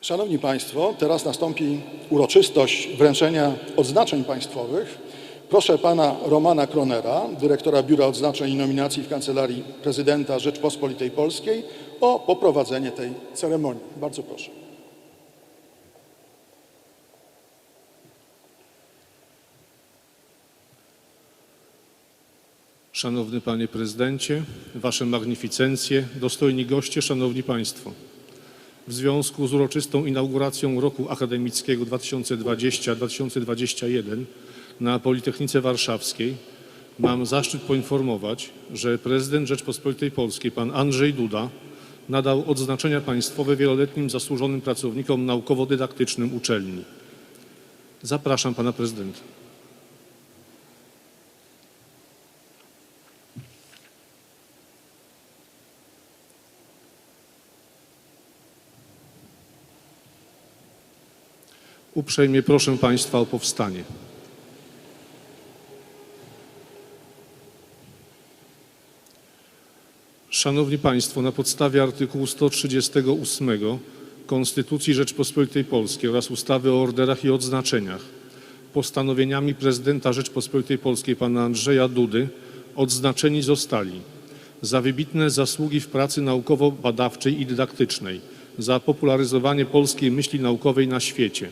Szanowni Państwo, teraz nastąpi uroczystość wręczenia odznaczeń państwowych. Proszę pana Romana Kronera, dyrektora Biura Odznaczeń i Nominacji w Kancelarii Prezydenta Rzeczpospolitej Polskiej o poprowadzenie tej ceremonii. Bardzo proszę. Szanowny Panie Prezydencie, Wasze Magnificencje, dostojni goście, Szanowni Państwo. W związku z uroczystą inauguracją roku akademickiego 2020-2021 na Politechnice Warszawskiej mam zaszczyt poinformować, że prezydent Rzeczpospolitej Polskiej, pan Andrzej Duda, nadał odznaczenia państwowe wieloletnim zasłużonym pracownikom naukowo-dydaktycznym uczelni. Zapraszam pana prezydenta. Uprzejmie proszę Państwa o powstanie. Szanowni Państwo, na podstawie artykułu 138 Konstytucji Rzeczpospolitej Polskiej oraz ustawy o orderach i odznaczeniach postanowieniami prezydenta Rzeczpospolitej Polskiej pana Andrzeja Dudy odznaczeni zostali za wybitne zasługi w pracy naukowo-badawczej i dydaktycznej, za popularyzowanie polskiej myśli naukowej na świecie.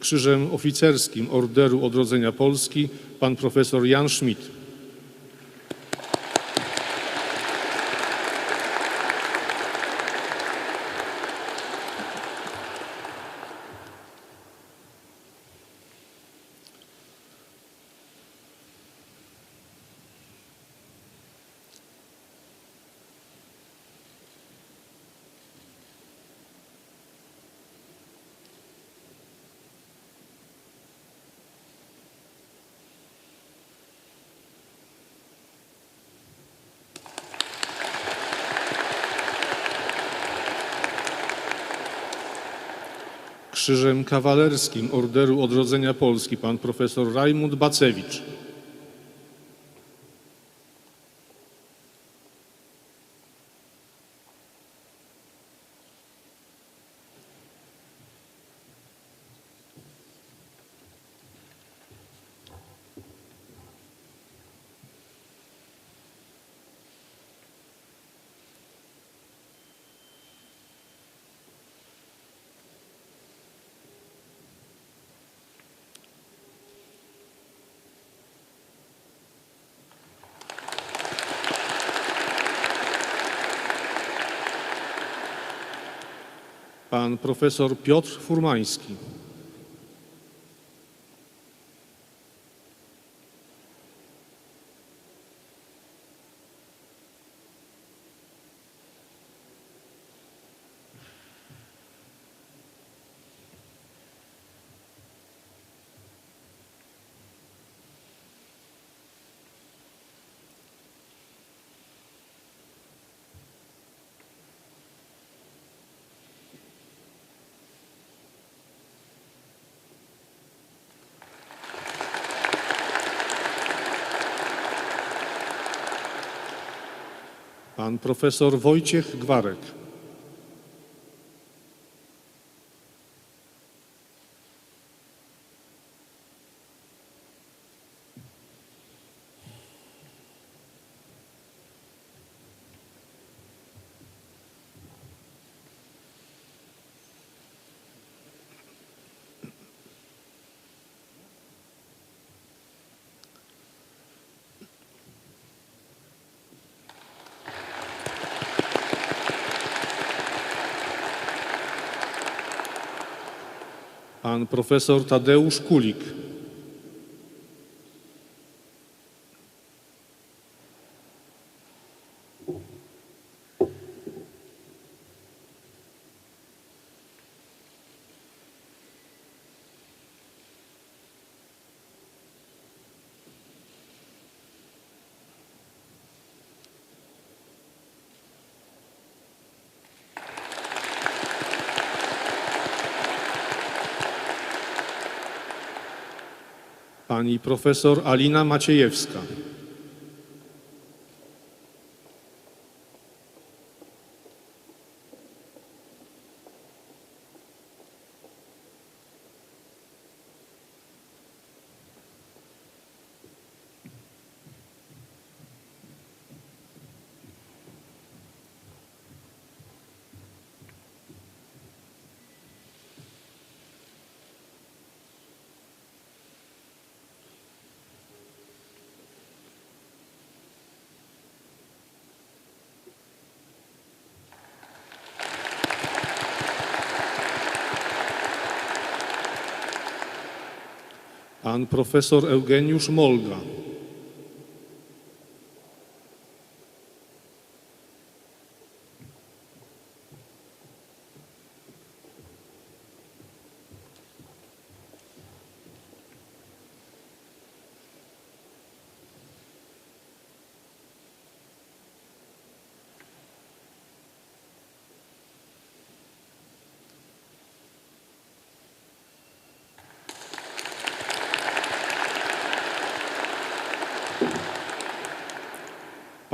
Krzyżem oficerskim Orderu Odrodzenia Polski pan profesor Jan Schmidt. Krzyżem kawalerskim Orderu Odrodzenia Polski pan profesor Rajmund Bacewicz. Pan profesor Piotr Furmański. Pan profesor Wojciech Gwarek. Pan profesor Tadeusz Kulik. Pani profesor Alina Maciejewska. Pan profesor Eugeniusz Molga.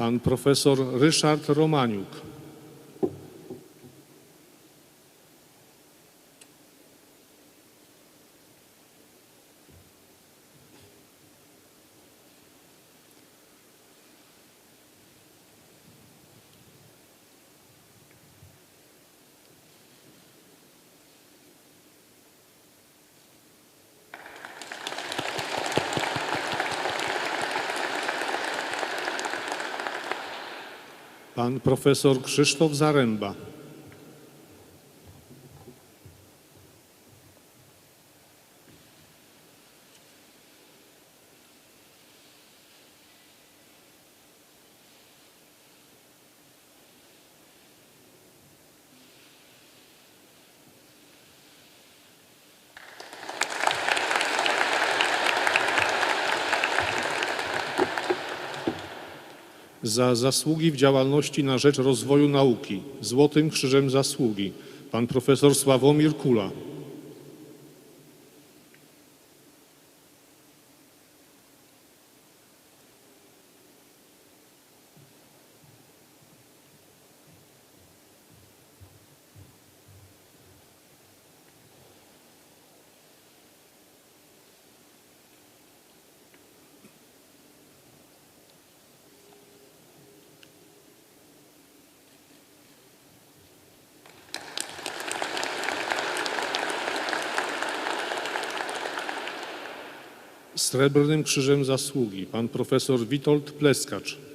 Pan profesor Ryszard Romaniuk. Pan profesor Krzysztof Zaręba. Za zasługi w działalności na rzecz rozwoju nauki Złotym Krzyżem Zasługi pan profesor Sławomir Kula. Srebrnym Krzyżem Zasługi pan profesor Witold Pleskacz.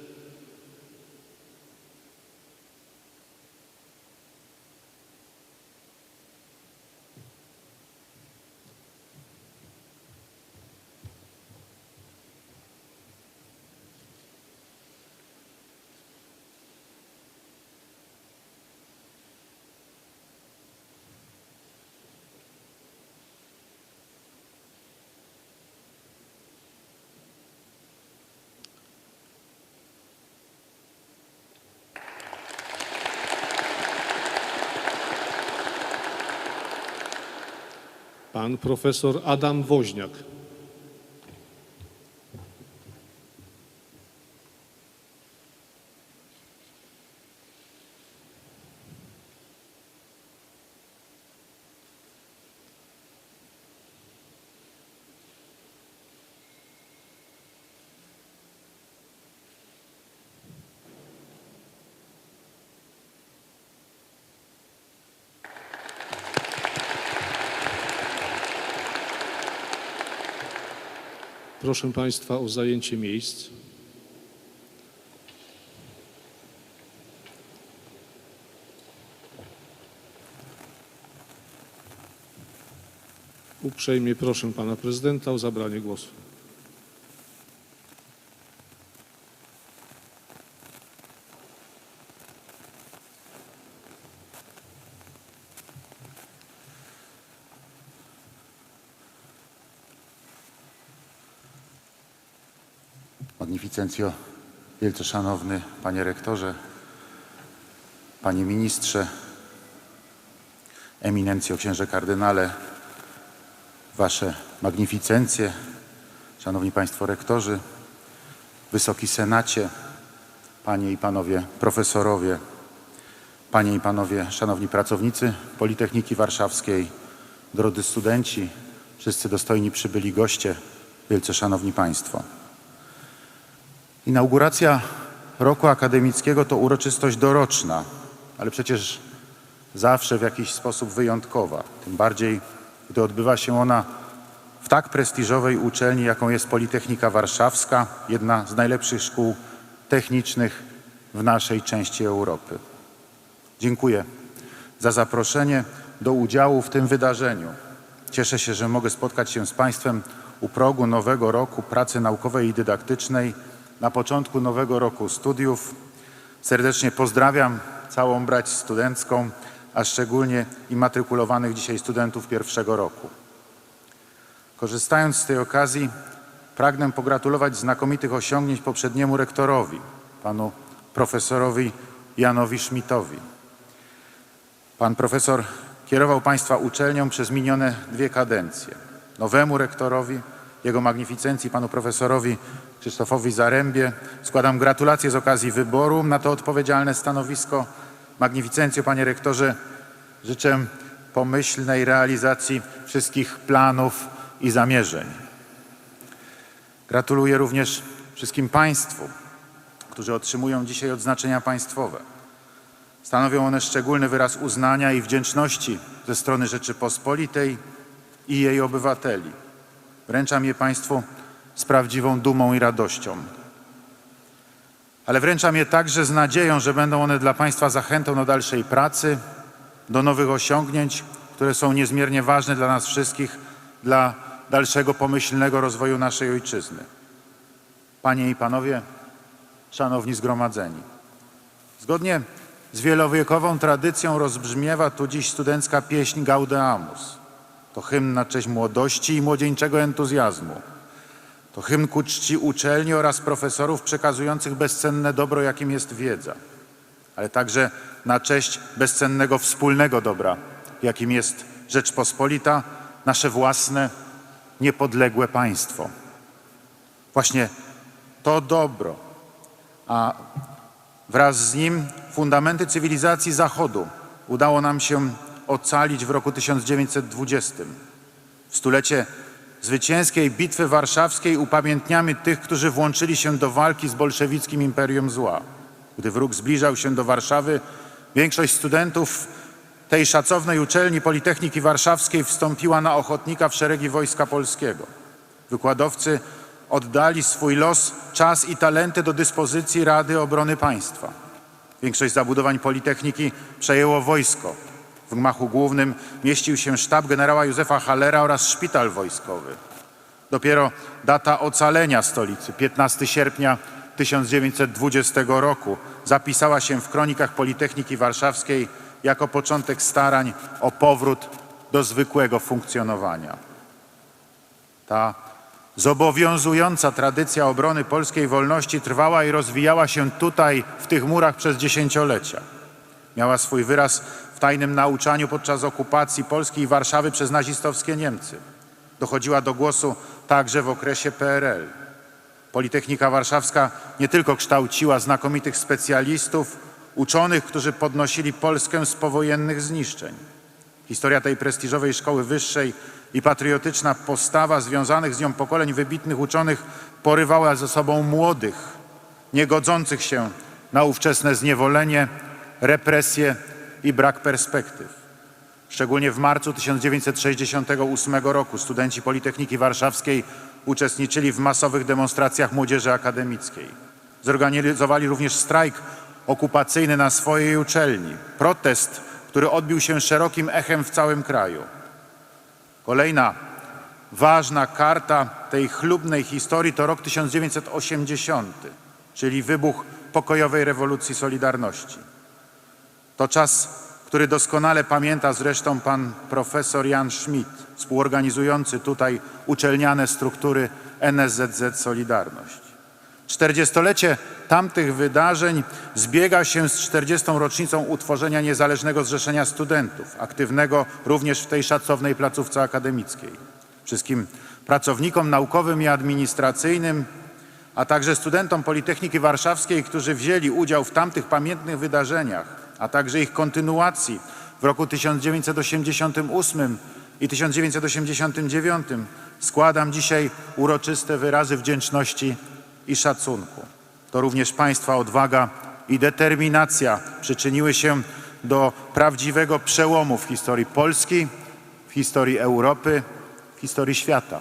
Pan profesor Adam Woźniak. Proszę Państwa o zajęcie miejsc. Uprzejmie proszę Pana Prezydenta o zabranie głosu. Magnificencjo, wielce szanowny panie rektorze, panie ministrze, eminencjo księże kardynale, wasze magnificencje, szanowni państwo rektorzy, wysoki senacie, panie i panowie profesorowie, panie i panowie szanowni pracownicy Politechniki Warszawskiej, drodzy studenci, wszyscy dostojni przybyli goście, wielce szanowni państwo. Inauguracja roku akademickiego to uroczystość doroczna, ale przecież zawsze w jakiś sposób wyjątkowa. Tym bardziej, gdy odbywa się ona w tak prestiżowej uczelni, jaką jest Politechnika Warszawska, jedna z najlepszych szkół technicznych w naszej części Europy. Dziękuję za zaproszenie do udziału w tym wydarzeniu. Cieszę się, że mogę spotkać się z Państwem u progu nowego roku pracy naukowej i dydaktycznej, na początku nowego roku studiów. Serdecznie pozdrawiam całą brać studencką, a szczególnie immatrykulowanych dzisiaj studentów pierwszego roku. Korzystając z tej okazji, pragnę pogratulować znakomitych osiągnięć poprzedniemu rektorowi, panu profesorowi Janowi Schmidtowi. Pan profesor kierował Państwa uczelnią przez minione dwie kadencje. Nowemu rektorowi, jego magnificencji, panu profesorowi Krzysztofowi Zarębie składam gratulacje z okazji wyboru na to odpowiedzialne stanowisko. Magnificencjo, panie rektorze, życzę pomyślnej realizacji wszystkich planów i zamierzeń. Gratuluję również wszystkim Państwu, którzy otrzymują dzisiaj odznaczenia państwowe. Stanowią one szczególny wyraz uznania i wdzięczności ze strony Rzeczypospolitej i jej obywateli. Wręczam je Państwu z prawdziwą dumą i radością. Ale wręczam je także z nadzieją, że będą one dla Państwa zachętą do dalszej pracy, do nowych osiągnięć, które są niezmiernie ważne dla nas wszystkich, dla dalszego pomyślnego rozwoju naszej ojczyzny. Panie i Panowie, Szanowni Zgromadzeni. Zgodnie z wielowiekową tradycją rozbrzmiewa tu dziś studencka pieśń Gaudeamus. To hymn na cześć młodości i młodzieńczego entuzjazmu. To hymn ku czci uczelni oraz profesorów przekazujących bezcenne dobro, jakim jest wiedza, ale także na cześć bezcennego wspólnego dobra, jakim jest Rzeczpospolita, nasze własne, niepodległe państwo. Właśnie to dobro, a wraz z nim fundamenty cywilizacji Zachodu udało nam się ocalić w roku 1920. W stulecie zwycięskiej Bitwy Warszawskiej upamiętniamy tych, którzy włączyli się do walki z bolszewickim imperium zła. Gdy wróg zbliżał się do Warszawy, większość studentów tej szacownej uczelni Politechniki Warszawskiej wstąpiła na ochotnika w szeregi Wojska Polskiego. Wykładowcy oddali swój los, czas i talenty do dyspozycji Rady Obrony Państwa. Większość zabudowań Politechniki przejęło wojsko. W gmachu głównym mieścił się sztab generała Józefa Hallera oraz szpital wojskowy. Dopiero data ocalenia stolicy, 15 sierpnia 1920 roku, zapisała się w kronikach Politechniki Warszawskiej jako początek starań o powrót do zwykłego funkcjonowania. Ta zobowiązująca tradycja obrony polskiej wolności trwała i rozwijała się tutaj, w tych murach przez dziesięciolecia. Miała swój wyraz tajnym nauczaniu podczas okupacji Polski i Warszawy przez nazistowskie Niemcy. Dochodziła do głosu także w okresie PRL. Politechnika Warszawska nie tylko kształciła znakomitych specjalistów, uczonych, którzy podnosili Polskę z powojennych zniszczeń. Historia tej prestiżowej szkoły wyższej i patriotyczna postawa związanych z nią pokoleń wybitnych uczonych porywała ze sobą młodych, niegodzących się na ówczesne zniewolenie, represje i brak perspektyw. Szczególnie w marcu 1968 roku studenci Politechniki Warszawskiej uczestniczyli w masowych demonstracjach młodzieży akademickiej. Zorganizowali również strajk okupacyjny na swojej uczelni. Protest, który odbił się szerokim echem w całym kraju. Kolejna ważna karta tej chlubnej historii to rok 1980, czyli wybuch pokojowej rewolucji Solidarności. To czas, który doskonale pamięta zresztą pan profesor Jan Schmidt, współorganizujący tutaj uczelniane struktury NSZZ Solidarność. Czterdziestolecie tamtych wydarzeń zbiega się z 40. rocznicą utworzenia Niezależnego Zrzeszenia Studentów, aktywnego również w tej szacownej placówce akademickiej. Wszystkim pracownikom naukowym i administracyjnym, a także studentom Politechniki Warszawskiej, którzy wzięli udział w tamtych pamiętnych wydarzeniach, a także ich kontynuacji w roku 1988 i 1989, składam dzisiaj uroczyste wyrazy wdzięczności i szacunku. To również Państwa odwaga i determinacja przyczyniły się do prawdziwego przełomu w historii Polski, w historii Europy, w historii świata.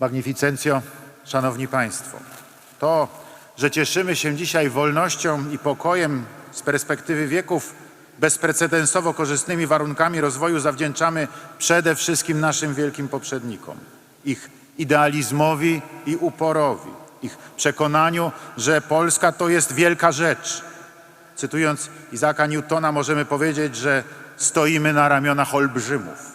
Magnificencjo, Szanowni Państwo, to, że cieszymy się dzisiaj wolnością i pokojem z perspektywy wieków, bezprecedensowo korzystnymi warunkami rozwoju zawdzięczamy przede wszystkim naszym wielkim poprzednikom, ich idealizmowi i uporowi, ich przekonaniu, że Polska to jest wielka rzecz. Cytując Izaka Newtona, możemy powiedzieć, że stoimy na ramionach olbrzymów.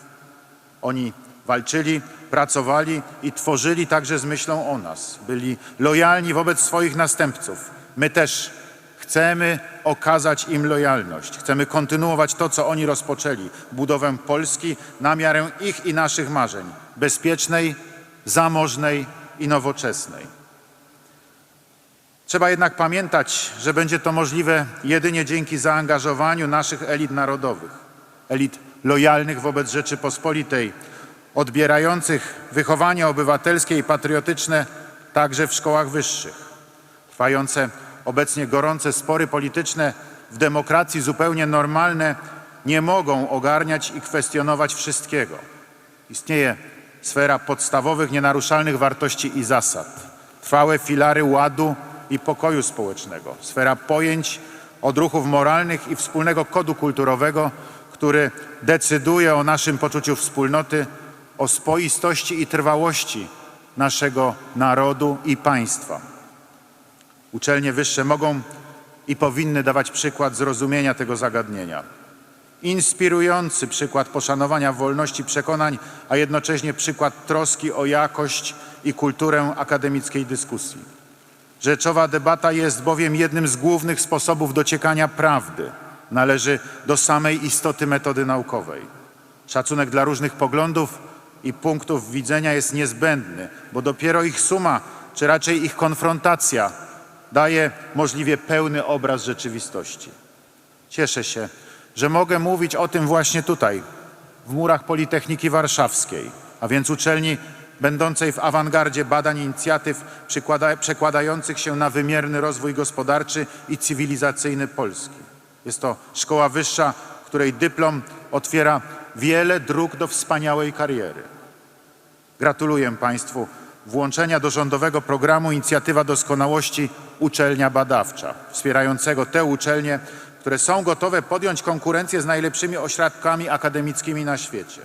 Oni walczyli, pracowali i tworzyli także z myślą o nas. Byli lojalni wobec swoich następców. My też chcemy okazać im lojalność. Chcemy kontynuować to, co oni rozpoczęli budowę Polski na miarę ich i naszych marzeń bezpiecznej, zamożnej i nowoczesnej. Trzeba jednak pamiętać, że będzie to możliwe jedynie dzięki zaangażowaniu naszych elit narodowych, elit lojalnych wobec Rzeczypospolitej, odbierających wychowanie obywatelskie i patriotyczne także w szkołach wyższych. Trwające obecnie gorące spory polityczne w demokracji zupełnie normalne nie mogą ogarniać i kwestionować wszystkiego. Istnieje sfera podstawowych, nienaruszalnych wartości i zasad, trwałe filary ładu i pokoju społecznego, sfera pojęć, odruchów moralnych i wspólnego kodu kulturowego, który decyduje o naszym poczuciu wspólnoty, o spoistości i trwałości naszego narodu i państwa. Uczelnie wyższe mogą i powinny dawać przykład zrozumienia tego zagadnienia. Inspirujący przykład poszanowania wolności przekonań, a jednocześnie przykład troski o jakość i kulturę akademickiej dyskusji. Rzeczowa debata jest bowiem jednym z głównych sposobów dociekania prawdy. Należy do samej istoty metody naukowej. Szacunek dla różnych poglądów i punktów widzenia jest niezbędny, bo dopiero ich suma, czy raczej ich konfrontacja, daje możliwie pełny obraz rzeczywistości. Cieszę się, że mogę mówić o tym właśnie tutaj, w murach Politechniki Warszawskiej, a więc uczelni będącej w awangardzie badań inicjatyw przekładających się na wymierny rozwój gospodarczy i cywilizacyjny Polski. Jest to szkoła wyższa, której dyplom otwiera wiele dróg do wspaniałej kariery. Gratuluję Państwu włączenia do rządowego programu Inicjatywa Doskonałości Uczelnia Badawcza, wspierającego te uczelnie, które są gotowe podjąć konkurencję z najlepszymi ośrodkami akademickimi na świecie.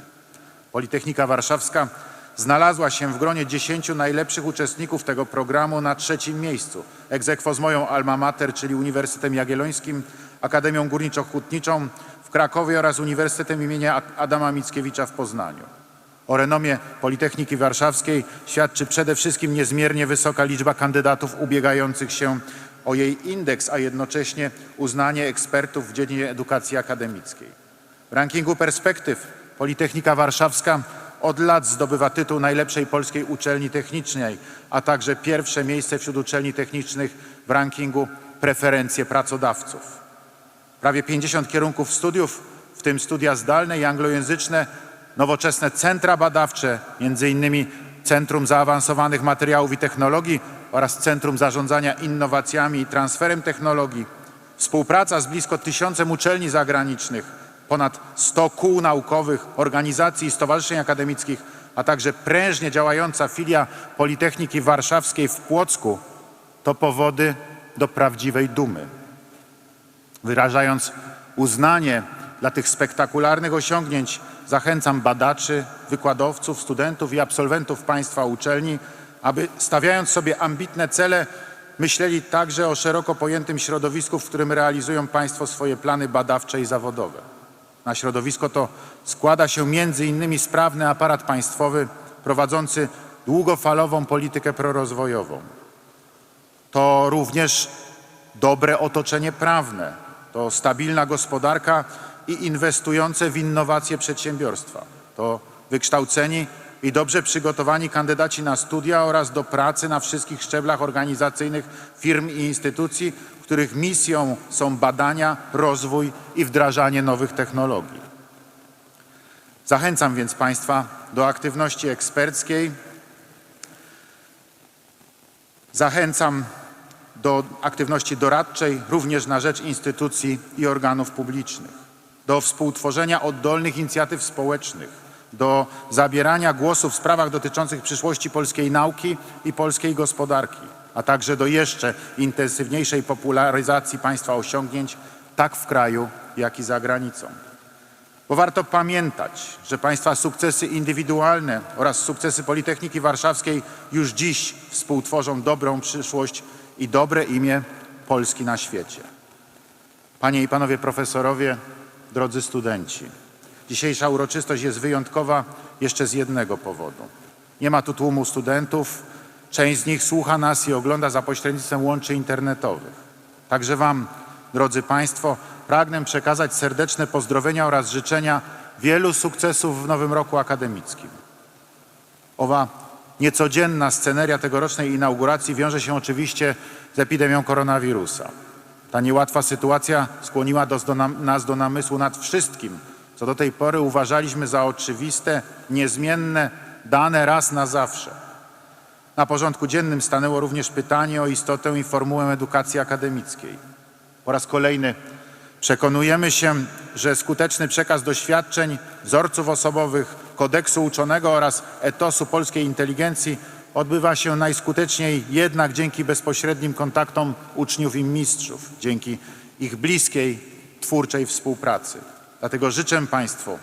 Politechnika Warszawska znalazła się w gronie 10 najlepszych uczestników tego programu na trzecim miejscu, aequo z moją alma mater, czyli Uniwersytetem Jagiellońskim, Akademią Górniczo-Hutniczą Krakowie oraz Uniwersytetem imienia Adama Mickiewicza w Poznaniu. O renomie Politechniki Warszawskiej świadczy przede wszystkim niezmiernie wysoka liczba kandydatów ubiegających się o jej indeks, a jednocześnie uznanie ekspertów w dziedzinie edukacji akademickiej. W rankingu perspektyw Politechnika Warszawska od lat zdobywa tytuł najlepszej polskiej uczelni technicznej, a także pierwsze miejsce wśród uczelni technicznych w rankingu preferencje pracodawców. Prawie 50 kierunków studiów, w tym studia zdalne i anglojęzyczne, nowoczesne centra badawcze, innymi Centrum Zaawansowanych Materiałów i Technologii oraz Centrum Zarządzania Innowacjami i Transferem Technologii, współpraca z blisko tysiącem uczelni zagranicznych, ponad 100 kół naukowych, organizacji i stowarzyszeń akademickich, a także prężnie działająca filia Politechniki Warszawskiej w Płocku. To powody do prawdziwej dumy wyrażając uznanie dla tych spektakularnych osiągnięć, zachęcam badaczy, wykładowców, studentów i absolwentów Państwa uczelni, aby stawiając sobie ambitne cele, myśleli także o szeroko pojętym środowisku, w którym realizują Państwo swoje plany badawcze i zawodowe. Na środowisko to składa się między innymi sprawny aparat państwowy prowadzący długofalową politykę prorozwojową. To również dobre otoczenie prawne, to stabilna gospodarka i inwestujące w innowacje przedsiębiorstwa, to wykształceni i dobrze przygotowani kandydaci na studia oraz do pracy na wszystkich szczeblach organizacyjnych firm i instytucji, których misją są badania, rozwój i wdrażanie nowych technologii. Zachęcam więc Państwa do aktywności eksperckiej. Zachęcam do aktywności doradczej, również na rzecz instytucji i organów publicznych, do współtworzenia oddolnych inicjatyw społecznych, do zabierania głosu w sprawach dotyczących przyszłości polskiej nauki i polskiej gospodarki, a także do jeszcze intensywniejszej popularyzacji Państwa osiągnięć tak w kraju, jak i za granicą. Bo warto pamiętać, że Państwa sukcesy indywidualne oraz sukcesy Politechniki Warszawskiej już dziś współtworzą dobrą przyszłość i dobre imię Polski na świecie. Panie i Panowie Profesorowie, drodzy studenci, dzisiejsza uroczystość jest wyjątkowa jeszcze z jednego powodu. Nie ma tu tłumu studentów, część z nich słucha nas i ogląda za pośrednictwem łączy internetowych. Także Wam, drodzy Państwo, pragnę przekazać serdeczne pozdrowienia oraz życzenia wielu sukcesów w nowym roku akademickim. Owa niecodzienna sceneria tegorocznej inauguracji wiąże się oczywiście z epidemią koronawirusa. Ta niełatwa sytuacja skłoniła do nam, nas do namysłu nad wszystkim, co do tej pory uważaliśmy za oczywiste, niezmienne, dane raz na zawsze. Na porządku dziennym stanęło również pytanie o istotę i formułę edukacji akademickiej. Po raz kolejny przekonujemy się, że skuteczny przekaz doświadczeń, wzorców osobowych, kodeksu uczonego oraz etosu polskiej inteligencji odbywa się najskuteczniej jednak dzięki bezpośrednim kontaktom uczniów i mistrzów, dzięki ich bliskiej, twórczej współpracy. Dlatego życzę Państwu,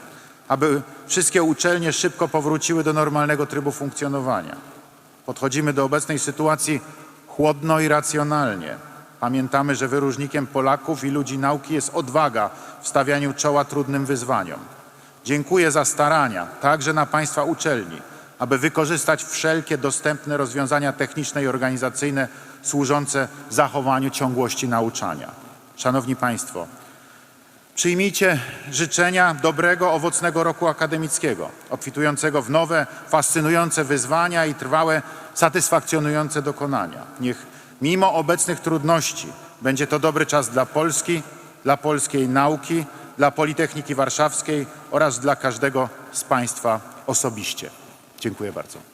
aby wszystkie uczelnie szybko powróciły do normalnego trybu funkcjonowania. Podchodzimy do obecnej sytuacji chłodno i racjonalnie. Pamiętamy, że wyróżnikiem Polaków i ludzi nauki jest odwaga w stawianiu czoła trudnym wyzwaniom. Dziękuję za starania, także na Państwa uczelni, aby wykorzystać wszelkie dostępne rozwiązania techniczne i organizacyjne służące zachowaniu ciągłości nauczania. Szanowni Państwo, Przyjmijcie życzenia dobrego, owocnego roku akademickiego, obfitującego w nowe, fascynujące wyzwania i trwałe, satysfakcjonujące dokonania. Niech mimo obecnych trudności będzie to dobry czas dla Polski, dla polskiej nauki, dla Politechniki Warszawskiej oraz dla każdego z Państwa osobiście. Dziękuję bardzo.